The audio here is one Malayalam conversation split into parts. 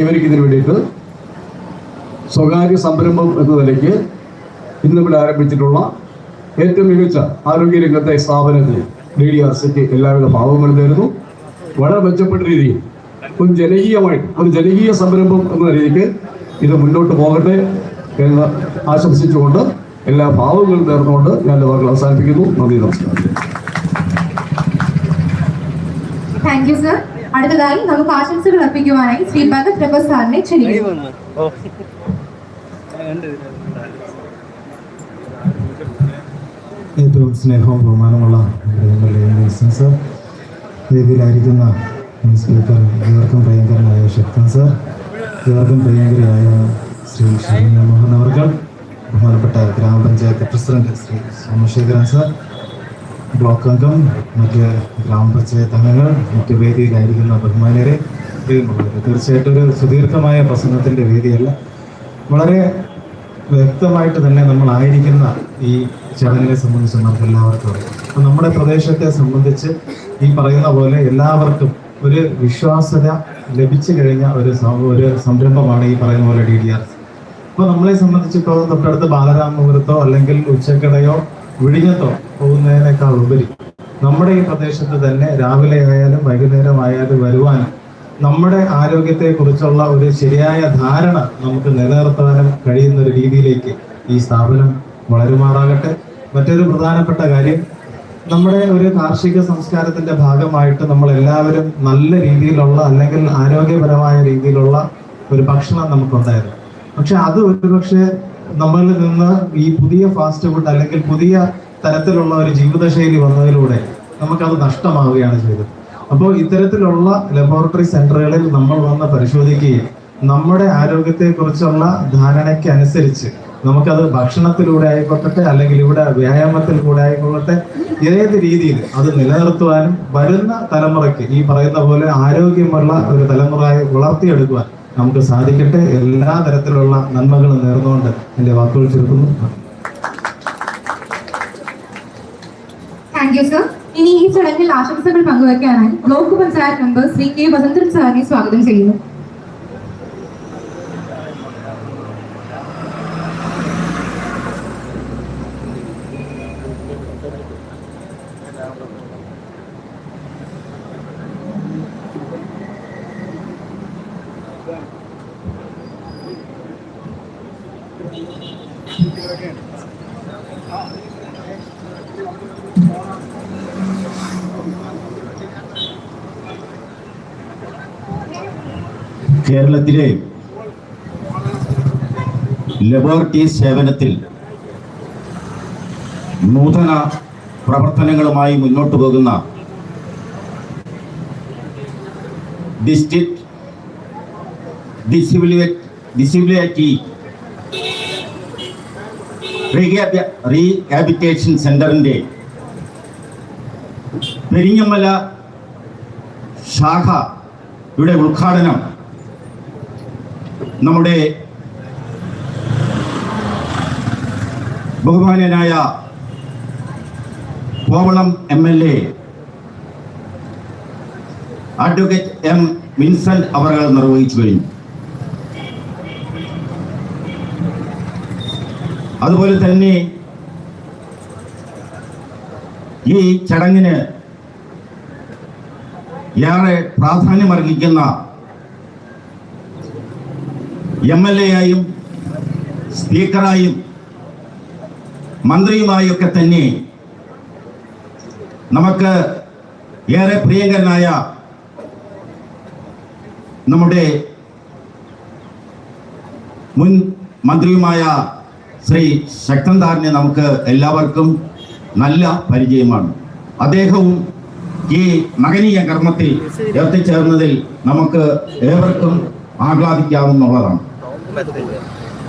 കൈവരിക്കുന്നതിന് വേണ്ടിയിട്ട് സ്വകാര്യ സംരംഭം എന്ന നിലയ്ക്ക് ഇന്നിവിടെ ആരംഭിച്ചിട്ടുള്ള ഏറ്റവും മികച്ച ആരോഗ്യ രംഗത്തെ സ്ഥാപനത്തിൽ ഡി ഡി ആർ സിക്ക് എല്ലാവിധ ഭാവങ്ങളും വളരെ മെച്ചപ്പെട്ട രീതിയിൽ ഒരു ജനകീയമായിട്ട് ഒരു ജനകീയ സംരംഭം എന്ന രീതിക്ക് ഇത് മുന്നോട്ട് പോകട്ടെ എന്ന് ആശംസിച്ചുകൊണ്ട് എല്ലാ ഭാവങ്ങളും നേർന്നുകൊണ്ട് ഞാൻ വാക്കുകൾ അവസാനിപ്പിക്കുന്നു. നന്ദി നമസ്കാരം. താങ്ക് യു സർ അടുത്തതായി നമുക്ക് ആശംസകൾ അർപ്പിക്കുവാനായി ശ്രീ ഭഗത് പ്രഭു സാറിനെ ക്ഷണിക്കുന്നു. ഏറ്റവും സ്നേഹവും ബഹുമാനമുള്ള സാർ വേദിയിലായിരിക്കുന്ന സ്പീക്കർ ഇവർക്കും പ്രിയങ്കരനായ ശക്തൻ സാർ ഇവർക്കും പ്രിയങ്കരയായ ശ്രീ ശ്രീ മോഹൻ അവർ ബഹുമാനപ്പെട്ട ഗ്രാമപഞ്ചായത്ത് president Shri Somasekharan sir block അംഗം മറ്റ് ഗ്രാമപഞ്ചായത്ത് അംഗങ്ങൾ മറ്റ് വേദിയിലായിരിക്കുന്ന ബഹുമാനരെ തീർച്ചയായിട്ടും ഒരു സുദീർഘമായ പ്രസംഗത്തിന്റെ വേദിയല്ല. വളരെ വ്യക്തമായിട്ട് തന്നെ നമ്മളായിരിക്കുന്ന ഈ ചടങ്ങിനെ സംബന്ധിച്ച് നമുക്ക് എല്ലാവർക്കും അറിയാം. അപ്പം നമ്മുടെ പ്രദേശത്തെ സംബന്ധിച്ച് ഈ പറയുന്ന പോലെ എല്ലാവർക്കും ഒരു വിശ്വാസത ലഭിച്ചു കഴിഞ്ഞ ഒരു ഒരു സംരംഭമാണ് ഈ പറയുന്ന പോലെ ഡി ഡി ആർ അപ്പോൾ നമ്മളെ സംബന്ധിച്ചിപ്പോൾ തൊട്ടടുത്ത് ബാലരാമപുരത്തോ അല്ലെങ്കിൽ ഉച്ചക്കടയോ വിഴിഞ്ഞത്തോ പോകുന്നതിനേക്കാൾ ഉപരി നമ്മുടെ ഈ പ്രദേശത്ത് തന്നെ രാവിലെ ആയാലും വൈകുന്നേരം ആയാലും വരുവാനും നമ്മുടെ ആരോഗ്യത്തെ കുറിച്ചുള്ള ഒരു ശരിയായ ധാരണ നമുക്ക് നിലനിർത്താനും കഴിയുന്ന ഒരു രീതിയിലേക്ക് ഈ സ്ഥാപനം വളരുമാറാകട്ടെ. മറ്റൊരു പ്രധാനപ്പെട്ട കാര്യം നമ്മുടെ ഒരു കാർഷിക സംസ്കാരത്തിന്റെ ഭാഗമായിട്ട് നമ്മൾ എല്ലാവരും നല്ല രീതിയിലുള്ള അല്ലെങ്കിൽ ആരോഗ്യപരമായ രീതിയിലുള്ള ഒരു ഭക്ഷണം നമുക്കുണ്ടായിരുന്നു. പക്ഷെ അത് ഒരുപക്ഷെ നമ്മളിൽ നിന്ന് ഈ പുതിയ ഫാസ്റ്റ് ഫുഡ് അല്ലെങ്കിൽ പുതിയ തരത്തിലുള്ള ഒരു ജീവിതശൈലി വന്നതിലൂടെ നമുക്കത് നഷ്ടമാവുകയാണ് ചെയ്തത്. അപ്പോൾ ഇത്തരത്തിലുള്ള ലബോറട്ടറി സെന്ററുകളിൽ നമ്മൾ വന്ന് പരിശോധിക്കുകയും നമ്മുടെ ആരോഗ്യത്തെക്കുറിച്ചുള്ള ധാരണയ്ക്ക് അനുസരിച്ച് നമുക്കത് ഭക്ഷണത്തിലൂടെ ആയിക്കോട്ടെ അല്ലെങ്കിൽ ഇവിടെ വ്യായാമത്തിൽ കൂടെ ആയിക്കൊള്ളട്ടെ ഏത് രീതിയിൽ അത് നിലനിർത്തുവാനും വരുന്ന തലമുറയ്ക്ക് ഈ പറയുന്ന പോലെ ആരോഗ്യമുള്ള ഒരു തലമുറയെ വളർത്തിയെടുക്കുവാൻ നമുക്ക് സാധിക്കട്ടെ. എല്ലാ തരത്തിലുള്ള നന്മകളും നേർന്നുകൊണ്ട് എന്റെ വാക്കുകൾ യു സർ ഇനി ഈ ചടങ്ങിൽ ആശംസകൾ പങ്കുവയ്ക്കാനായി block panchayat member Shri K Vasanthan സാറിനെ സ്വാഗതം ചെയ്യുന്നു. കേരളത്തിലെ ലബോറട്ടറി സേവനത്തിൽ നൂതന പ്രവർത്തനങ്ങളുമായി മുന്നോട്ട് പോകുന്ന ഡിസ്ട്രിക്ട് ഡിസിബിലിറ്റി റീഹാബിറ്റേഷൻ സെന്ററിന്റെ പെരിങ്ങമല ശാഖയുടെ ഉദ്ഘാടനം നമ്മുടെ ബഹുമാനായ Kovalam M L A advocate M Vincent അവർ നിർവഹിച്ചു കഴിഞ്ഞു. അതുപോലെ തന്നെ ഈ ചടങ്ങിന് ഏറെ പ്രാധാന്യമർഹിക്കുന്ന എം എൽ എ ആയും സ്പീക്കറായും മന്ത്രിയുമായും ഒക്കെ തന്നെ നമുക്ക് ഏറെ പ്രിയങ്കരനായ നമ്മുടെ മുൻ മന്ത്രിയുമായ ശ്രീ ശക്തൻ താറിനെ നമുക്ക് എല്ലാവർക്കും നല്ല പരിചയമാണ്. അദ്ദേഹവും ഈ മകനീയ കർമ്മത്തിൽ എത്തിച്ചേർന്നതിൽ നമുക്ക് ഏവർക്കും ആഹ്ലാദിക്കാവുന്നതാണ്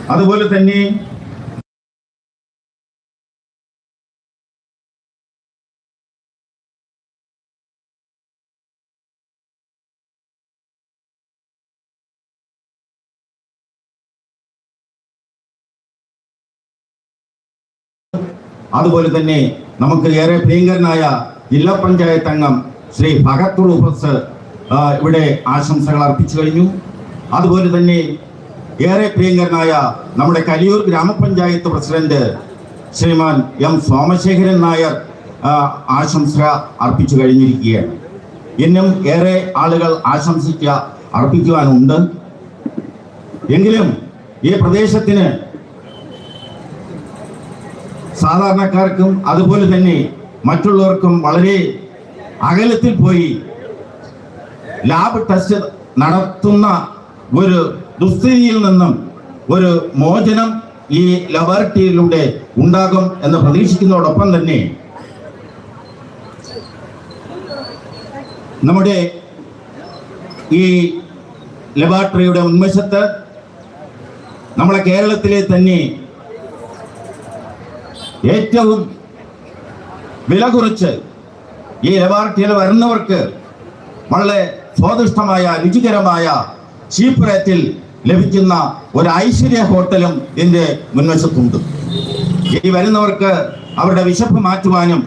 അതുപോലെ തന്നെ അതുപോലെ തന്നെ നമുക്ക് ഏറെ പ്രിയങ്കരനായ ജില്ലാ പഞ്ചായത്ത് അംഗം ശ്രീ ഭഗത് റൂഫസ് ഇവിടെ ആശംസകൾ അർപ്പിച്ചു കഴിഞ്ഞു. അതുപോലെ തന്നെ ഏറെ പ്രിയങ്കരനായ നമ്മുടെ കലിയൂർ ഗ്രാമപഞ്ചായത്ത് പ്രസിഡന്റ് ശ്രീമാൻ എം സോമശേഖരൻ നായർ ആശംസ അർപ്പിച്ചു കഴിഞ്ഞിരിക്കുകയാണ്. ഇന്നും ഏറെ ആളുകൾ ആശംസിക്ക അർപ്പിക്കുവാനുണ്ട്. എങ്കിലും ഈ പ്രദേശത്തിന് സാധാരണക്കാർക്കും അതുപോലെ തന്നെ മറ്റുള്ളവർക്കും വളരെ അകലത്തിൽ പോയി ലാബ് ടെസ്റ്റ് നടത്തുന്ന ഒരു ദുസ്ഥിതിയിൽ നിന്നും ഒരു മോചനം ഈ ലബോറട്ടറിയിലൂടെ ഉണ്ടാകും എന്ന് പ്രതീക്ഷിക്കുന്നതോടൊപ്പം തന്നെ നമ്മുടെ ഈ ലബോറട്ടറിയുടെ ഉന്മേഷത്ത് നമ്മളെ കേരളത്തിലെ തന്നെ ഏറ്റവും വില കുറച്ച് ഈ ലബോറട്ടറിയിൽ വരുന്നവർക്ക് വളരെ സ്വാദിഷ്ടമായ രുചികരമായ ചീപ്പ് റേറ്റിൽ ലഭിക്കുന്ന ഒരു ഐശ്വര്യ ഹോട്ടലും ഇതിന്റെ മുൻവശത്തുണ്ട്. ഈ വരുന്നവർക്ക് അവരുടെ വിശപ്പ് മാറ്റുവാനും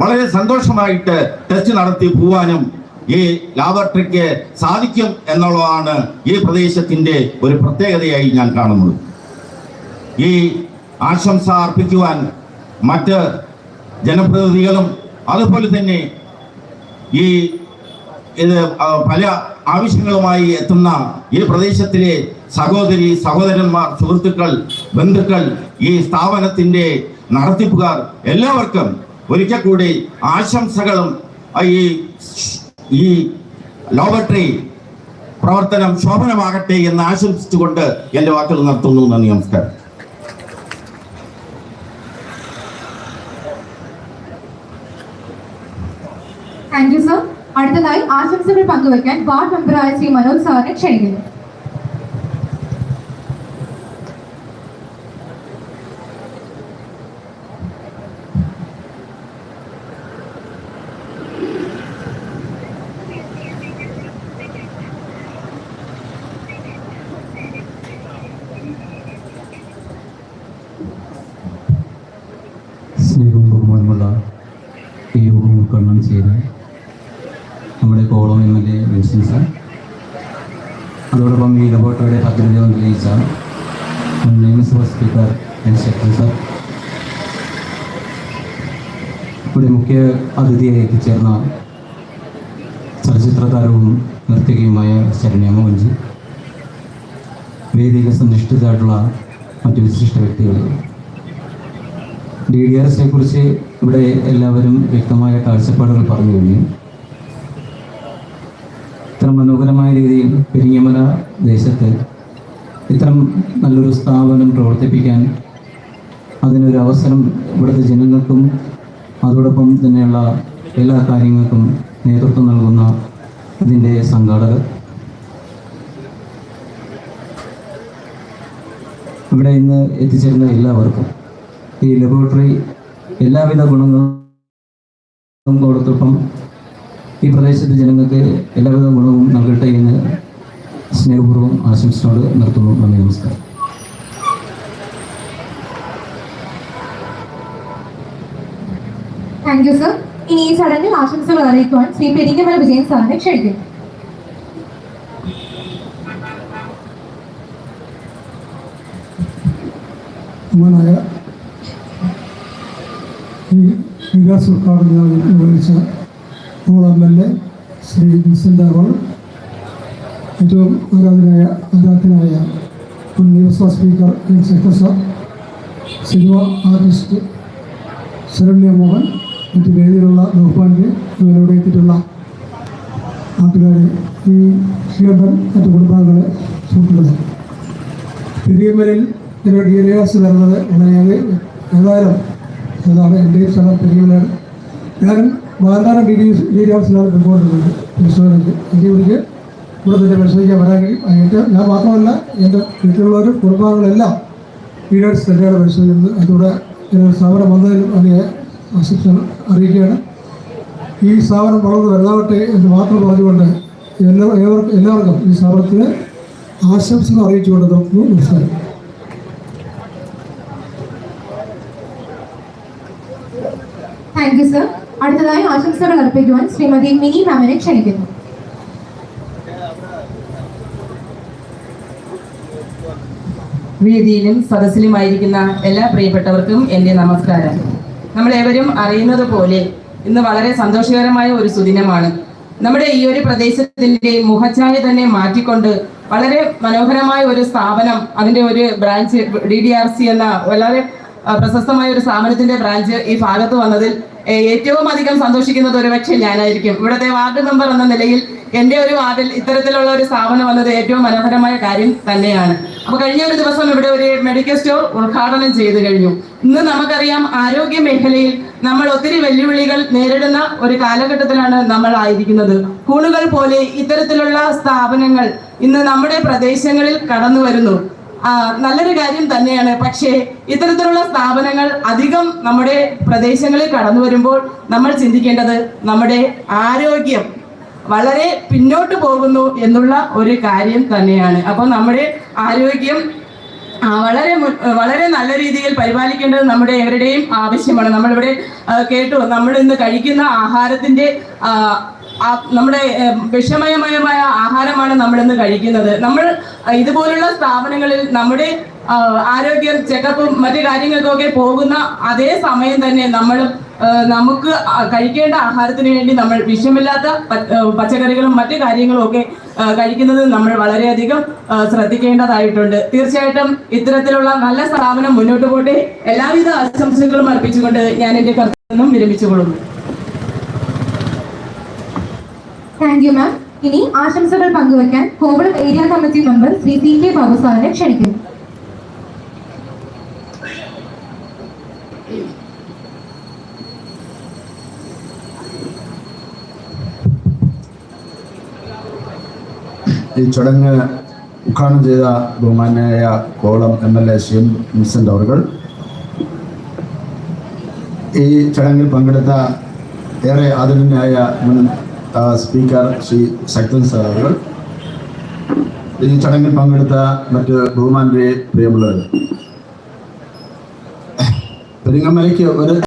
വളരെ സന്തോഷമായിട്ട് ടെസ്റ്റ് നടത്തി പോവാനും ഈ ലാബോറട്ടറിക്ക് സാധിക്കും എന്നുള്ളതാണ് ഈ പ്രദേശത്തിന്റെ ഒരു പ്രത്യേകതയായി ഞാൻ കാണുന്നത്. ഈ ആശംസ അർപ്പിക്കുവാൻ മറ്റ് ജനപ്രതിനിധികളും അതുപോലെ തന്നെ ഈ ഇത് പല ആവശ്യങ്ങളുമായി എത്തുന്ന ഈ പ്രദേശത്തിലെ സഹോദരി സഹോദരന്മാർ സുഹൃത്തുക്കൾ ബന്ധുക്കൾ ഈ സ്ഥാപനത്തിന്റെ നടത്തിപ്പുകാർ എല്ലാവർക്കും ഒരിക്കൽ കൂടി ആശംസകളും ഈ ഈ ലോബട്ടറി പ്രവർത്തനം ശോഭനമാകട്ടെ എന്ന് ആശംസിച്ചുകൊണ്ട് എന്റെ വാക്കുകൾ നടത്തുന്നു നന്ദി നമസ്കാരം. താങ്ക് യു സർ അടുത്തതായി ആശംസകൾ പങ്കുവയ്ക്കാൻ വാർഡ് മെമ്പറായ ശ്രീ മനോജ് സാറിനെ ക്ഷണിക്കുന്നു. സ്നേഹവും ബഹുമാനമുള്ള Kovalam M L A Vincent sir അതോടൊപ്പം ഈ ലബോറട്ടറിയുടെ തെളിയിച്ച മുൻ നിയമസഭാ സ്പീക്കർ എൻ ശക്തി സാർ ഇവിടെ മുഖ്യ അതിഥിയായി എത്തിച്ചേർന്ന ചലച്ചിത്ര താരവും നർത്തകിയുമായ ശരണ്യ മോഹൻജി. വേദിക സന്നിഷ്ഠിതായിട്ടുള്ള മറ്റു വിശിഷ്ട വ്യക്തികൾ ഡി ഡി ആർ എസിനെ കുറിച്ച് ഇവിടെ എല്ലാവരും വ്യക്തമായ കാഴ്ചപ്പാടുകൾ പറഞ്ഞു കഴിഞ്ഞു. ഇത്ര മനോഹരമായ രീതിയിൽ പെരിങ്ങമല ദേശത്ത് ഇത്തരം നല്ലൊരു സ്ഥാപനം പ്രവർത്തിപ്പിക്കാൻ അതിനൊരു അവസരം ഇവിടുത്തെ ജനങ്ങൾക്കും അതോടൊപ്പം തന്നെയുള്ള എല്ലാ കാര്യങ്ങൾക്കും നേതൃത്വം നൽകുന്ന ഇതിന്റെ സംഘാടകർ. ഇവിടെ ഇന്ന് എത്തിച്ചേരുന്ന എല്ലാവർക്കും ഈ ലബോറട്ടറി എല്ലാവിധ ഗുണങ്ങളും കൊടുത്തപ്പം ഈ പ്രദേശത്തെ ജനങ്ങൾക്ക് എല്ലാവിധ ഗുണവും നൽകട്ടെ എന്ന് സ്നേഹപൂർവം ആശംസയോട് നിർത്തുന്നു. നന്ദി നമസ്കാരം. താങ്ക് യു സർ ഇനി ഈ ചടങ്ങിൽ ആശംസകൾ അറിയിക്കുവാൻ ശ്രീ പെരിങ്ങമല വിജയൻ സാറിനെ ക്ഷണിക്കുന്നു. ബഹുമാനായ ഈ വികാസ് ഉദ്ഘാടനം നിർവഹിച്ച നമ്മൾ എം എൽ എ ശ്രീ അവർ ഏറ്റവും ആരാധനായ ആരാധനായ മുൻ നിയമസഭാ speaker N Shekhar sir cinema artist Saranya Mohan മറ്റ് വേദിയിലുള്ള ബഹുമാന്യ ഇവരോട് എത്തിയിട്ടുള്ള നാട്ടുകാരെ ഈ ശ്രീകണ്ഠൻ മറ്റ് കുടുംബാംഗങ്ങളെ സുഹൃത്തുക്കളെ പെരിയമ്മലിൽ ഒരു ഡീരിയാസ് വരുന്നത് വളരെ ഏതായാലും അതാണ് എന്റെയും സ്ഥലം പെരിയമ്മലാണ് ഞാൻ Manthanam D D D D ഡീരിയാസിലാണ് പോയിക്കൊണ്ടിരുന്നത് പരിശോധനയ്ക്ക് എനിക്ക് എനിക്ക് ഇവിടെ തന്നെ പരിശോധിക്കാൻ വരാൻ കഴിയും അതിന്റെ ഞാൻ മാത്രമല്ല എന്റെ വീട്ടിലുള്ളവരും കുടുംബാംഗങ്ങളെല്ലാം ഡി ഡി ഓഫീസ് തന്നെയാണ് പരിശോധിക്കുന്നത് അതിലൂടെ ഒരു സ്ഥാപനം വന്നതിലും അതിനെ ആശംസ അറിയിക്കുകയാണ്. ഈ സ്ഥാപനം വളർന്ന് വലുതാവട്ടെ എന്ന് മാത്രം പറഞ്ഞുകൊണ്ട് എല്ലാ ഏവർക്കും എല്ലാവർക്കും ഈ സ്ഥാപനത്തിന് ആശംസകൾ അറിയിച്ചുകൊണ്ട് നിർത്തുന്നു. നമസ്കാരം. താങ്ക് യു സർ അടുത്തതായി ആശംസകൾ അർപ്പിക്കുവാൻ ശ്രീമതി മിനി മാമിനെ ക്ഷണിക്കുന്നു. വേദിയിലും സദസ്സിലുമായിരിക്കുന്ന എല്ലാ പ്രിയപ്പെട്ടവർക്കും എന്റെ നമസ്കാരം. നമ്മളേവരും അറിയുന്നത് പോലെ ഇന്ന് വളരെ സന്തോഷകരമായ ഒരു സുദിനമാണ്. നമ്മുടെ ഈ ഒരു പ്രദേശത്തിന്റെ മുഖച്ഛായ തന്നെ മാറ്റിക്കൊണ്ട് വളരെ മനോഹരമായ ഒരു സ്ഥാപനം അതിന്റെ ഒരു branch D D R C എന്ന വളരെ പ്രശസ്തമായ ഒരു സ്ഥാപനത്തിന്റെ ബ്രാഞ്ച് ഈ ഭാഗത്ത് വന്നതിൽ ഏറ്റവും അധികം സന്തോഷിക്കുന്നത് ഒരുപക്ഷെ ഞാനായിരിക്കും. ഇവിടുത്തെ വാർഡ് മെമ്പർ എന്ന നിലയിൽ എന്റെ ഒരു വാർഡിൽ ഇത്തരത്തിലുള്ള ഒരു സ്ഥാപനം വന്നത് ഏറ്റവും മനോഹരമായ കാര്യം തന്നെയാണ്. അപ്പൊ കഴിഞ്ഞ ഒരു ദിവസം ഇവിടെ ഒരു മെഡിക്കൽ സ്റ്റോർ ഉദ്ഘാടനം ചെയ്തു കഴിഞ്ഞു. ഇന്ന് നമുക്കറിയാം ആരോഗ്യ മേഖലയിൽ നമ്മൾ ഒത്തിരി വെല്ലുവിളികൾ നേരിടുന്ന ഒരു കാലഘട്ടത്തിലാണ് നമ്മൾ ആയിരിക്കുന്നത്. സ്കൂളുകൾ പോലെ ഇത്തരത്തിലുള്ള സ്ഥാപനങ്ങൾ ഇന്ന് നമ്മുടെ പ്രദേശങ്ങളിൽ കടന്നു വരുന്നു നല്ലൊരു കാര്യം തന്നെയാണ്. പക്ഷേ ഇത്തരത്തിലുള്ള സ്ഥാപനങ്ങൾ അധികം നമ്മുടെ പ്രദേശങ്ങളിൽ കടന്നു വരുമ്പോൾ നമ്മൾ ചിന്തിക്കേണ്ടത് നമ്മുടെ ആരോഗ്യം വളരെ പിന്നോട്ട് പോകുന്നു എന്നുള്ള ഒരു കാര്യം തന്നെയാണ്. അപ്പോൾ നമ്മുടെ ആരോഗ്യം വളരെ വളരെ നല്ല രീതിയിൽ പരിപാലിക്കേണ്ടത് നമ്മുടെ എവരുടെയും ആവശ്യമാണ്. നമ്മളിവിടെ കേട്ടു. നമ്മൾ ഇന്ന് കഴിക്കുന്ന ആഹാരത്തിന്റെ നമ്മുടെ വിഷമയമയമായ ആഹാരമാണ് നമ്മൾ ഇന്ന് കഴിക്കുന്നത്. നമ്മൾ ഇതുപോലുള്ള സ്ഥാപനങ്ങളിൽ നമ്മുടെ ആരോഗ്യ ചെക്കപ്പും മറ്റു കാര്യങ്ങൾക്കൊക്കെ പോകുന്ന അതേ സമയം തന്നെ നമ്മൾ നമുക്ക് കഴിക്കേണ്ട ആഹാരത്തിന് വേണ്ടി നമ്മൾ വിഷമില്ലാത്ത പച്ചക്കറികളും മറ്റു കാര്യങ്ങളും ഒക്കെ കഴിക്കുന്നത് നമ്മൾ വളരെയധികം ശ്രദ്ധിക്കേണ്ടതായിട്ടുണ്ട്. തീർച്ചയായിട്ടും ഇത്തരത്തിലുള്ള നല്ല സ്ഥാപനം മുന്നോട്ട് പോട്ടെ. എല്ലാവിധ ആശംസകളും അർപ്പിച്ചുകൊണ്ട് ഞാൻ എന്റെ കർത്തവ്യം വിരമിച്ചുകൊള്ളുന്നു താങ്ക് യു മാം ഇനി ആശംസകൾ പങ്കുവയ്ക്കാൻ Kovalam area committee member Shri C K Babu സാറിനെ ക്ഷണിക്കുന്നു. ഈ ചടങ്ങ് ഉദ്ഘാടനം ചെയ്ത ബഹുമാനായ Kovalam M L A C M Vincent അവർ ഈ ചടങ്ങിൽ പങ്കെടുത്ത ഏറെ ആദരണീയായ മുൻ സ്പീക്കർ ശ്രീ ശക്തൻ സാർ അവർ. ഈ ചടങ്ങിൽ പങ്കെടുത്ത മറ്റ് ബഹുമാന്റെ പ്രിയമുള്ളവർ പെരിങ്ങമലയ്ക്ക് ഒരു